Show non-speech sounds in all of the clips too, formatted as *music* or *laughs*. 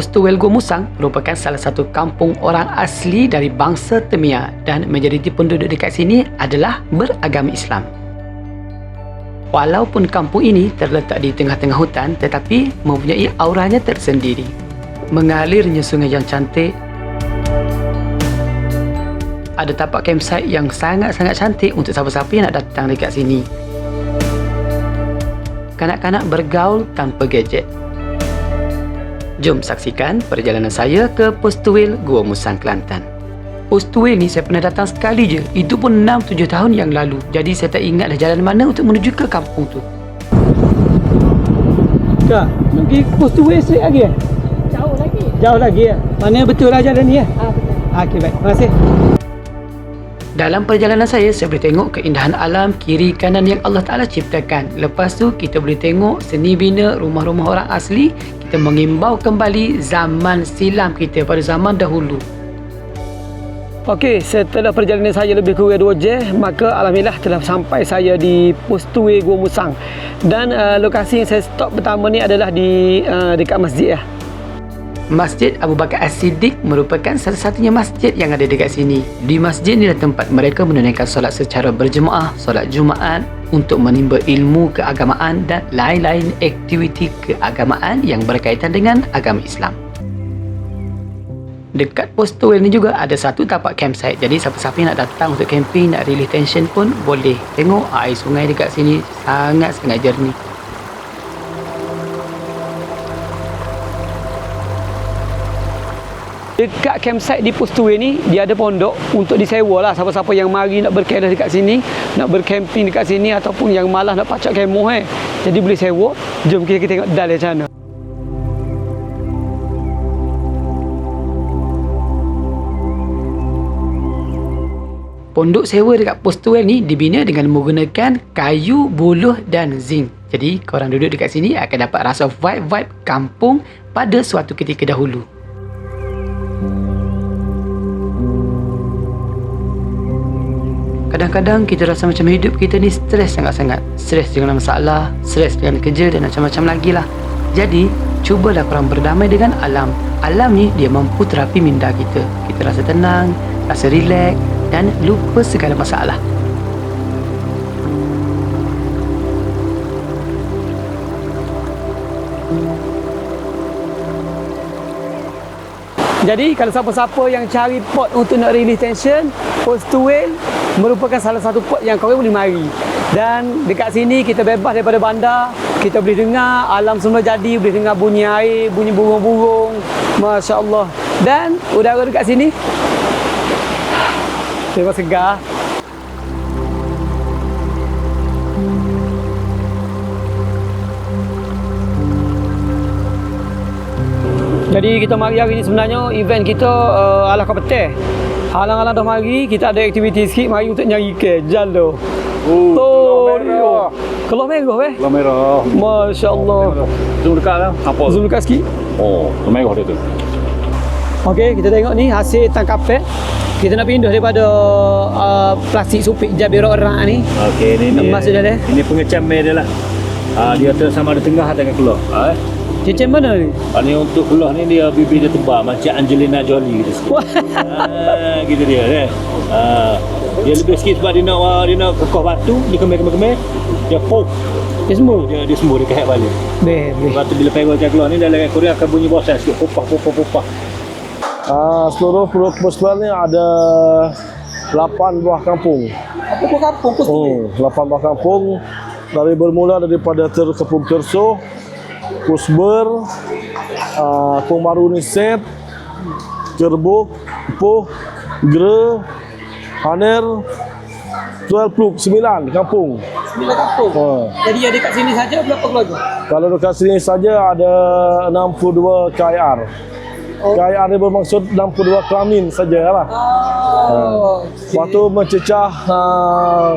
Postuwel Gua Musang merupakan salah satu kampung orang asli dari bangsa Temia dan majoriti penduduk dekat sini adalah beragama Islam. Walaupun kampung ini terletak di tengah-tengah hutan tetapi mempunyai auranya tersendiri. Mengalirnya sungai yang cantik, ada tapak campsite yang sangat-sangat cantik untuk siapa-siapa yang nak datang dekat sini. Kanak-kanak bergaul tanpa gadget. Jom saksikan perjalanan saya ke Postuil Gua Musang Kelantan. Postuil ni saya pernah datang sekali je. Itu pun 6-7 tahun yang lalu. Jadi saya tak ingat dah jalan mana untuk menuju ke kampung tu. Kak, nak pergi Postuil straight lagi eh? Jauh lagi. Jauh lagi ya? Mana betul lah jalan ni ya? Ah, betul. Okey baik, terima kasih. Dalam perjalanan saya, saya boleh tengok keindahan alam kiri kanan yang Allah Ta'ala ciptakan. Lepas tu, kita boleh tengok seni bina rumah-rumah orang asli. Kita mengimbau kembali zaman silam kita pada zaman dahulu. Okey, setelah perjalanan saya lebih kurang 2 jam, maka alhamdulillah telah sampai saya di Postuwe Gua Musang. Dan uh, lokasi yang saya stop pertama ni adalah di uh, dekat masjid ya. Masjid Abu Bakar As-Siddiq merupakan salah satunya masjid yang ada dekat sini. Di masjid inilah tempat mereka menunaikan solat secara berjemaah, solat Jumaat untuk menimba ilmu keagamaan dan lain-lain aktiviti keagamaan yang berkaitan dengan agama Islam. Dekat posto ni juga ada satu tapak campsite. Jadi siapa-siapa nak datang untuk camping, nak relieve tension pun boleh. Tengok air sungai dekat sini sangat-sangat jernih. Dekat campsite di Postuwe ni dia ada pondok untuk disewa lah siapa-siapa yang mari nak berkedah dekat sini, nak bercamping dekat sini ataupun yang malas nak pacak kemoh eh. Jadi boleh sewa. Jom kita, kita tengok dal macam mana. Pondok sewa dekat Postuel ni dibina dengan menggunakan kayu, buluh dan zinc. Jadi, korang duduk dekat sini akan dapat rasa vibe-vibe kampung pada suatu ketika dahulu. Kadang-kadang kita rasa macam hidup kita ni stres sangat-sangat. Stres dengan masalah, stres dengan kerja dan macam-macam lagi lah. Jadi, cubalah korang berdamai dengan alam. Alam ni dia mampu terapi minda kita. Kita rasa tenang, rasa rileks dan lupa segala masalah. Jadi kalau siapa-siapa yang cari pot untuk nak release tension, Postuel merupakan salah satu pot yang korang boleh mari. Dan dekat sini kita bebas daripada bandar, kita boleh dengar alam semua jadi, boleh dengar bunyi air, bunyi burung-burung. Masya Allah. Dan udara dekat sini Memang segar. Jadi kita mari hari ni sebenarnya event kita uh, ala kapete. Halang-halang dah mari, kita ada aktiviti sikit mari untuk nyari ikan. Jalan tu. Oh, keluar merah. Keluar merah weh. Keluar merah. Masya Allah. Zoom dekat lah. Apa? Zoom dekat sikit. Oh, keluar merah dia tu. Okey, kita tengok ni hasil tangkapan. Kita nak pindah daripada uh, plastik supik jabir orang ni. Okey, ni ni. Emas dia. Ini pengecam dia lah. Ah, dia tu sama ada tengah tengah keluar. Ah, eh. Cincin mana ni? Ah, ni untuk keluar ni dia bibir dia tebal macam Angelina Jolie gitu sikit. Ah, gitu dia eh. Ah, dia lebih sikit sebab dia nak ah, dia nak kokoh batu, dia kemai-kemai-kemai. Dia pop. Dia semua. Dia dia sembuh dia kehat balik. Beh, beh. Lepas tu bila pegol dia keluar ni dalam Korea akan bunyi bosan sikit. Popah popah popah. Uh, seluruh Pulau Puslan ni ada 8 buah kampung. Apa kau kampung Hmm, 8 buah kampung dari bermula daripada Ter Kepung Kerso, Pusber, uh, Kung Baru Niset, Kerbuk, Puh, Gre, Haner, 12 Pluk, 9 kampung. Sembilan kampung. Ha. Jadi ada kat sini saja berapa keluarga? Kalau dekat sini saja ada 62 KIR. Oh. KIR ni bermaksud 62 kelamin sajalah. Oh. Lepas tu mencecah uh,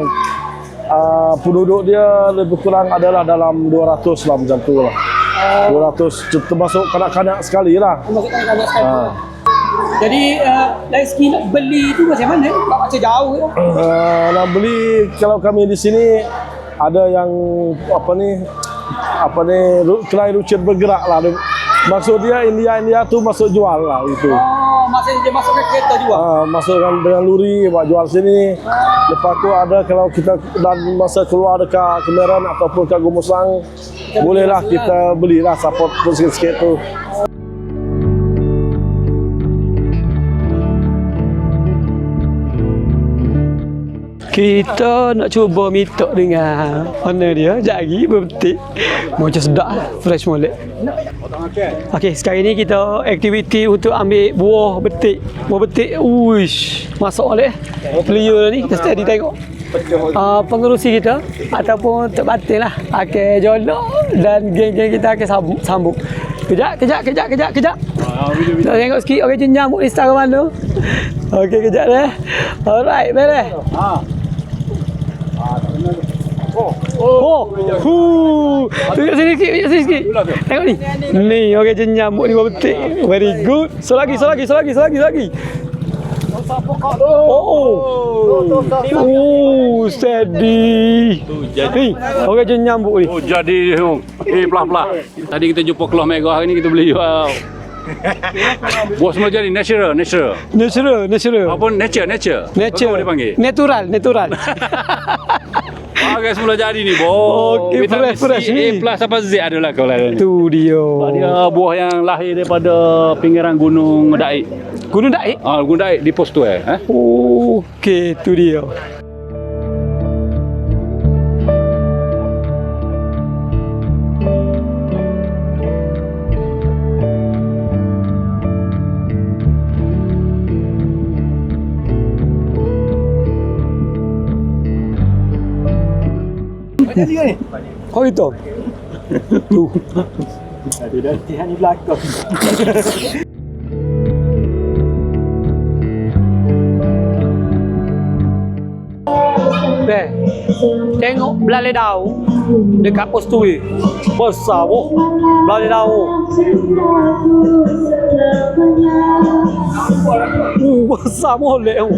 uh, penduduk dia lebih kurang adalah dalam 200 lah macam tu lah. 200 termasuk kanak-kanak sekali lah. Masuk tangan kanan sekali. Ha. Jadi uh, dari segi nak beli tu macam mana? Macam jauh ya. Uh, nak beli kalau kami di sini ada yang apa ni apa ni ru- kedai runcit bergerak lah. Maksud dia India-India tu masuk jual lah itu. Oh, masih dia masuk ke kereta juga. Ah, masuk dengan, dengan luri buat jual sini. Lepas tu ada kalau kita dan masa keluar dekat Kemeran ataupun kat Gumusang bolehlah kita belilah support pun sikit-sikit tu. Kita nak cuba minta dengan mana dia jari berbetik. Macam sedap lah, fresh molek. Okey, sekarang ni kita aktiviti untuk ambil buah betik. Buah betik, uish, masuk oleh player ni, kita steady tengok. Uh, pengerusi kita ataupun Tok Batin lah akan jolok dan geng-geng kita akan sambung. sambung. Kejap, kejap, kejap, kejap, kejap. Kita tengok sikit orang okay, nyamuk ni ke mana. Okey, kejap dah. Alright, beres. Oh, hu. Tunjuk sini sikit, tunjuk sini sikit. Tengok ni. Ni orang okay, nyamuk ni buat betik. Very good. So lagi, so lagi, so lagi, so lagi, so lagi. Oh. Oh, steady. Ni, orang okay, nyamuk ni. Oh jadi tu. Eh pelah-pelah. Tadi kita jumpa keluar merah hari ni kita beli wow. *laughs* Buah semua jadi natural, natural. Natural, natural. Apa nature, nature. Nature. Apa dia panggil? Natural, natural. *laughs* Bagai semula jadi ni, boh. Okey, Vitamin fresh, fresh C, A ni. plus apa Z adalah kau lah ni. tu dia. Dia buah yang lahir daripada pinggiran gunung Daik. Gunung Daik. Ah, gunung Daik di pos tu eh. eh? Okey, tu dia. Oh itu. Tu. Deh. Tengok belalai daun dekat pos tu ni. Besar boh. Belalai daun. Uh, besar molek tu.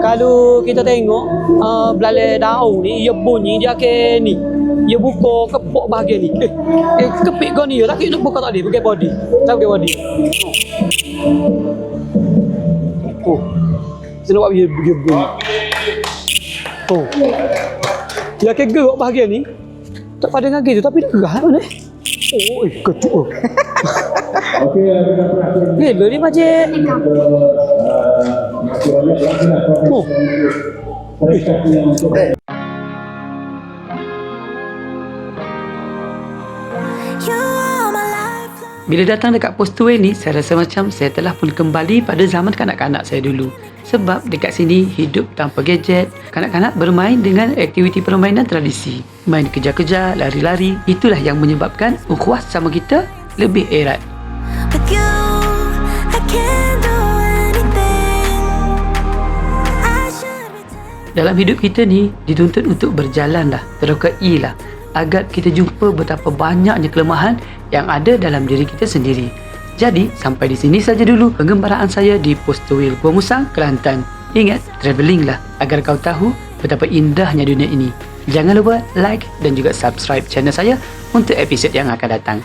Kalau kita tengok uh, belalai daun ni, ia bunyi dia ke ni. Ia buka kepok bahagian ni. Eh, eh kepik kau ni, tapi nak buka tak dia, pakai body. Tak pakai body. Oh. Saya nak buat dia dia bunyi. Oh. Dia ke gerak bahagian ni. Tak pada dengan gitu tapi dia gerah mana? Oh, eh, kecuk. Oh. Gila ni macam Bila datang dekat pos tu ni, saya rasa macam saya telah pun kembali pada zaman kanak-kanak saya dulu. Sebab dekat sini hidup tanpa gadget, kanak-kanak bermain dengan aktiviti permainan tradisi. Main kejar-kejar, lari-lari, itulah yang menyebabkan ukhuwah sama kita lebih erat. With you, I can Dalam hidup kita ni dituntut untuk berjalan lah, terokai lah agar kita jumpa betapa banyaknya kelemahan yang ada dalam diri kita sendiri. Jadi, sampai di sini saja dulu pengembaraan saya di Posterwil Gua Musang, Kelantan. Ingat, travelling lah agar kau tahu betapa indahnya dunia ini. Jangan lupa like dan juga subscribe channel saya untuk episod yang akan datang.